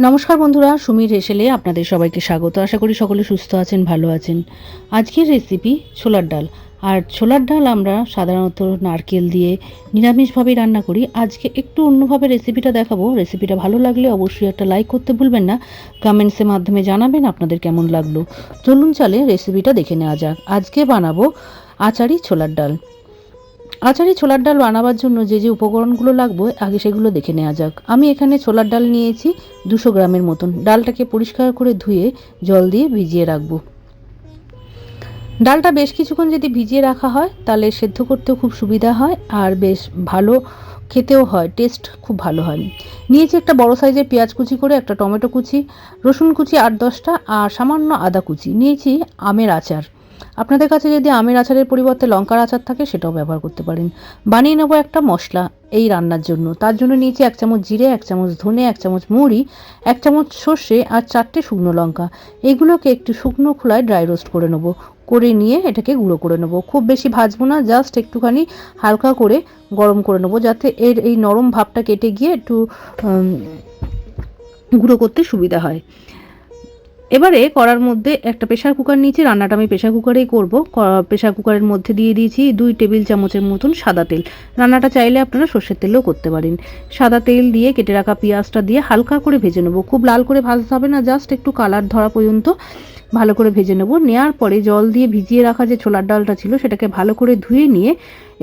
নমস্কার বন্ধুরা, সুমির রেসেলে আপনাদের সবাইকে স্বাগত। আশা করি সকলে সুস্থ আছেন, ভালো আছেন। আজকের রেসিপি ছোলার ডাল। আর ছোলার ডাল আমরা সাধারণত নারকেল দিয়ে নিরামিষভাবেই রান্না করি। আজকে একটু অন্যভাবে রেসিপিটা দেখাবো। রেসিপিটা ভালো লাগলে অবশ্যই একটা লাইক করতে ভুলবেন না। কমেন্টসের মাধ্যমে জানাবেন আপনাদের কেমন লাগল। চলুন চালে রেসিপিটা দেখে নেওয়া যাক। আজকে বানাবো আচারি ছোলার ডাল। আচারি ছোলার ডাল বানাবার জন্য যে যে উপকরণগুলো লাগবে, আগে সেগুলো দেখে নেওয়া যাক। আমি এখানে ছোলার ডাল নিয়েছি দুশো গ্রামের মতন। ডালটাকে পরিষ্কার করে ধুয়ে জল দিয়ে ভিজিয়ে রাখব। ডালটা বেশ কিছুক্ষণ যদি ভিজিয়ে রাখা হয়, তাহলে সেদ্ধ করতেও খুব সুবিধা হয় আর বেশ ভালো খেতেও হয়, টেস্ট খুব ভালো হয়। নিয়েছি একটা বড় সাইজের পেঁয়াজ কুচি করে, একটা টমেটো কুচি, রসুন কুচি আট দশটা আর সামান্য আদা কুচি। নিয়েছি আমের আচার। আপনাদের কাছে যদি আমের আচারের পরিবর্তে লঙ্কার আচার থাকে, সেটাও ব্যবহার করতে পারেন। বানিয়ে নেব একটা মশলা এই রান্নার জন্য। তার জন্য নিয়েছি এক চামচ জিরে, এক চামচ ধনে, এক চামচ মুড়ি, এক চামচ সর্ষে আর চারটে শুকনো লঙ্কা। এগুলোকে একটু শুকনো খোলায় ড্রাই রোস্ট করে নেব। করে নিয়ে এটাকে গুঁড়ো করে নেব। খুব বেশি ভাজবো না, জাস্ট একটুখানি হালকা করে গরম করে নেব, যাতে এর এই নরম ভাবটা কেটে গিয়ে একটু গুঁড়ো করতে সুবিধা হয়। এবারে করার মধ্যে একটা প্রেশার কুকার নিয়েছি, রান্নাটা আমি প্রেশার কুকারেই করব। প্রেশার কুকারের মধ্যে দিয়ে দিয়েছি দুই টেবিল চামচের মতন সাদা তেল। রান্নাটা চাইলে আপনারা সর্ষের তেলেও করতে পারেন। সাদা তেল দিয়ে কেটে রাখা পেঁয়াজটা দিয়ে হালকা করে ভেজে নেব। খুব লাল করে ভাজতে হবে না জাস্ট একটু কালার ধরা পর্যন্ত ভালো করে ভেজে নেব। নেওয়ার পরে জল দিয়ে ভিজিয়ে রাখা যে ছোলার ডালটা ছিল, সেটাকে ভালো করে ধুয়ে নিয়ে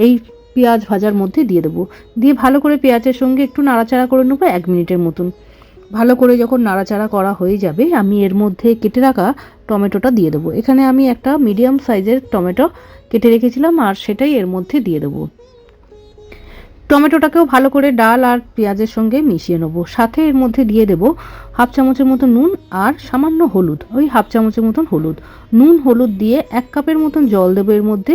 এই পেঁয়াজ ভাজার মধ্যে দিয়ে দেবো। দিয়ে ভালো করে পেঁয়াজের সঙ্গে একটু নাড়াচাড়া করে নেব এক মিনিটের মতন। ভালো করে যখন নাড়াচাড়া করা হয়ে যাবে, আমি এর মধ্যে কেটে রাখা টমেটোটা দিয়ে দেবো। এখানে আমি একটা মিডিয়াম সাইজের টমেটো কেটে রেখেছিলাম আর সেটাই এর মধ্যে দিয়ে দেবো। টমেটোটাকেও ভালো করে ডাল আর পেঁয়াজের সঙ্গে মিশিয়ে নেব। সাথে এর মধ্যে দিয়ে দেবো হাফ চামচের মতো নুন আর সামান্য হলুদ। ওই হাফ চামচের মতন হলুদ। নুন, হলুদ দিয়ে এক কাপের মতন জল দেবো এর মধ্যে।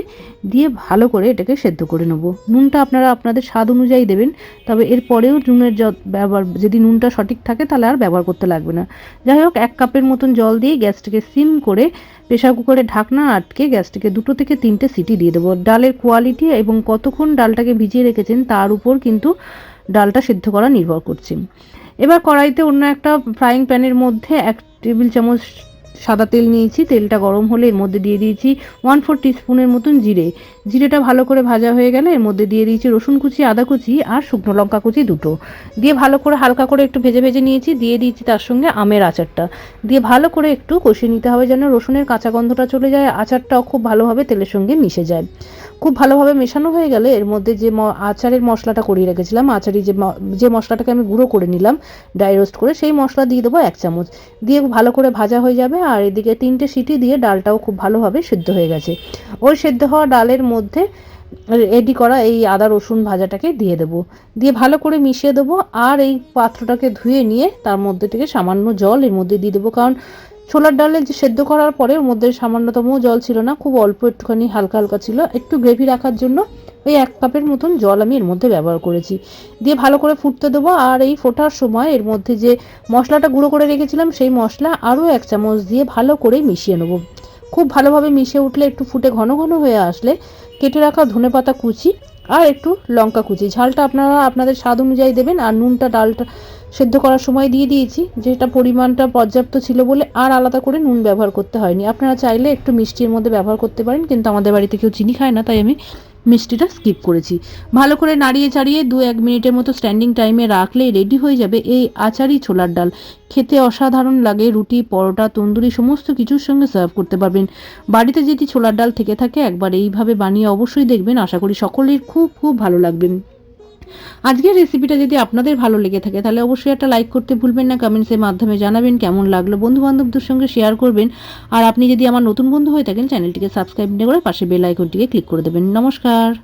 দিয়ে ভালো করে এটাকে সেদ্ধ করে নেব। নুনটা আপনারা আপনাদের স্বাদ অনুযায়ী দেবেন, তবে এর পরেও নুনের ব্যবহার, যদি নুনটা সঠিক থাকে তাহলে আর ব্যবহার করতে লাগবে না। যাই হোক, এক কাপের মতন জল দিয়ে গ্যাসটাকে সিম করে প্রেশার কুকারে ঢাকনা আটকে গ্যাসটিকে দুটো থেকে তিনটে সিটি দিয়ে দেবো। ডালের কোয়ালিটি এবং কতক্ষণ ডালটাকে ভিজিয়ে রেখেছেন তার উপর কিন্তু ডালটা সিদ্ধ করা নির্ভর করছে। এবার কড়াইতে অন্য একটা ফ্রাইং প্যানের মধ্যে এক টেবিল চামচ সাদা তেল নিয়েছি, তেলটা গরম হলে এর মধ্যে দিয়ে দিয়েছি ওয়ান ফোর টিস্পুনের মতন জিরে। জিরেটা ভালো করে ভাজা হয়ে গেলে এর মধ্যে দিয়ে দিয়েছি রসুন কুচি, আদা কুচি আর শুকনো লঙ্কা কুচি দুটো। দিয়ে ভালো করে হালকা করে একটু ভেজে ভেজে নিয়েছি, দিয়ে দিয়েছি তার সঙ্গে আমের আচারটা। দিয়ে ভালো করে একটু কষিয়ে নিতে হবে যেন রসুনের কাঁচা গন্ধটা চলে যায়, আচারটাও খুব ভালোভাবে তেলের সঙ্গে মিশে যায়। খুব ভালোভাবে মেশানো হয়ে গেলে এর মধ্যে যে আচারের মশলাটা করিয়ে রেখেছিলাম, আচারি যে যে মশলাটাকে আমি গুঁড়ো করে নিলাম ড্রাই রোস্ট করে, সেই মশলা দিয়ে দেবো এক চামচ। দিয়ে ভালো করে ভাজা হয়ে যাবে আর এদিকে তিনটে সিটি দিয়ে ডালটাও খুব ভালোভাবে সিদ্ধ হয়ে গেছে। ওই সেদ্ধ হওয়া ডালের মধ্যে রেডি করা এই আদা রসুন ভাজাটাকে দিয়ে দেবো। দিয়ে ভালো করে মিশিয়ে দেবো আর এই পাত্রটাকে ধুয়ে নিয়ে তার মধ্যে থেকে সামান্য জল এর মধ্যে দিয়ে দেবো। কারণ ছোলার ডালে যে সেদ্ধ করার পরে ওর মধ্যে সামান্যতম জল ছিল না, খুব অল্প একটুখানি হালকা হালকা ছিল। একটু গ্রেভি রাখার জন্য ওই এক কাপের মতন জল আমি এর মধ্যে ব্যবহার করেছি। দিয়ে ভালো করে ফুটতে দেবো আর এই ফোটার সময় এর মধ্যে যে মশলাটা গুঁড়ো করে রেখেছিলাম, সেই মশলা আরও এক চামচ দিয়ে ভালো করে মিশিয়ে নেব। খুব ভালোভাবে মিশে উঠলে একটু ফুটে ঘন ঘন হয়ে আসলে কেটে রাখা ধনে পাতা কুচি আর একটু লঙ্কা কুচি। ঝালটা আপনারা আপনাদের স্বাদ অনুযায়ী দেবেন আর নুনটা, ডালটা সেদ্ধ করার সময় দিয়ে দিয়েছি। যেটা পরিমাণটা পর্যাপ্ত ছিল বলে আর আলাদা করে নুন ব্যবহার করতে হয়নি। আপনারা চাইলে একটু মিষ্টির মধ্যে ব্যবহার করতে পারেন, কিন্তু আমাদের বাড়িতে কেউ চিনি খায় না, তাই আমি মিষ্টিটা স্কিপ করেছি। ভালো করে নাড়িয়ে চাড়িয়ে দু এক মিনিটের মতো স্ট্যান্ডিং টাইমে রাখলে রেডি হয়ে যাবে এই আচারি ছোলার ডাল। খেতে অসাধারণ লাগে, রুটি, পরোটা, তন্দুরি, সমস্ত কিছুর সঙ্গে সার্ভ করতে পারবেন। বাড়িতে যদি ছোলার ডাল থেকে থাকে, একবার এইভাবে বানিয়ে অবশ্যই দেখবেন। আশা করি সকলের খুব খুব ভালো লাগবে। আজকের রেসিপিটা যদি আপনাদের ভালো লেগে থাকে, তাহলে অবশ্যই একটা লাইক করতে ভুলবেন না কমেন্টসের মাধ্যমে জানাবেন কেমন লাগল বন্ধু বান্ধবদের সঙ্গে শেয়ার করবেন। আর আপনি যদি আমার নতুন বন্ধু হয়ে থাকেন চ্যানেলটিকে সাবস্ক্রাইব করে পাশে বেল আইকনটিকে ক্লিক করে দেবেন। নমস্কার।